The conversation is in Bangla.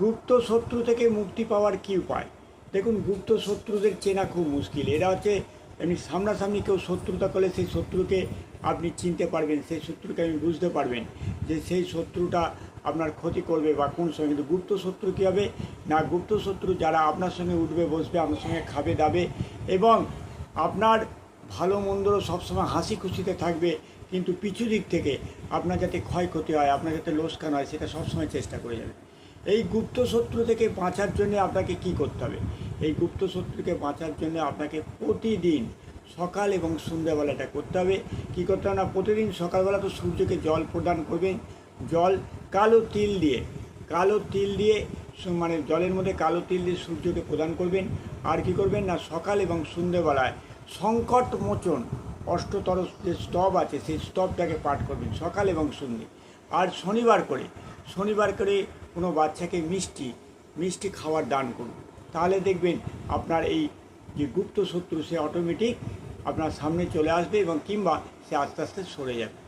গুপ্ত শত্রু থেকে মুক্তি পাওয়ার কী উপায়? দেখুন, গুপ্ত শত্রুদের চেনা খুব মুশকিল। এরা হচ্ছে এমনি সামনাসামনি কেউ শত্রুতা করলে সেই শত্রুকে আপনি চিনতে পারবেন, সেই শত্রুকে আপনি বুঝতে পারবেন যে সেই শত্রুটা আপনার ক্ষতি করবে বা কোন সময়। কিন্তু গুপ্ত শত্রু কী হবে? না, গুপ্ত শত্রু যারা আপনার সঙ্গে উঠবে, বসবে আপনার সঙ্গে খাবে, দাবে এবং আপনার ভালো মন্দরও সবসময় হাসি খুশিতে থাকবে। কিন্তু পিছু দিক থেকে আপনার যাতে ক্ষয়ক্ষতি হয়, আপনার যাতে লোসকান হয়, সেটা সবসময় চেষ্টা করে যাবে। এই গুপ্ত শত্রু থেকে বাঁচার জন্য আপনাকে কি করতে হবে? এই গুপ্ত শত্রুকে বাঁচার জন্য আপনাকে প্রতিদিন সকাল এবং সন্ধ্যাবেলাটা করতে হবে। কী করতে হবে না? প্রতিদিন সকালবেলা তো সূর্যকে জল প্রদান করবেন। জল কালো তিল দিয়ে, কালো তিল দিয়ে মানে জলের মধ্যে কালো তিল দিয়ে সূর্যকে প্রদান করবেন। আর কি করবেন না? সকাল এবং সন্ধ্যেবেলায় সংকট মোচন অষ্টতর যে স্তব আছে, সেই স্তবটাকে পাঠ করবেন সকাল এবং সন্ধ্যে। আর শনিবার করে শনিবার করে কোনো বাচ্চাকে মিষ্টি মিষ্টি খাওয়ার দান করুন। তাহলে দেখবেন আপনার এই যে গুপ্ত শত্রু, সে অটোমেটিক আপনার সামনে চলে আসবে এবং কিংবা সে আস্তে আস্তে সরে যাবে।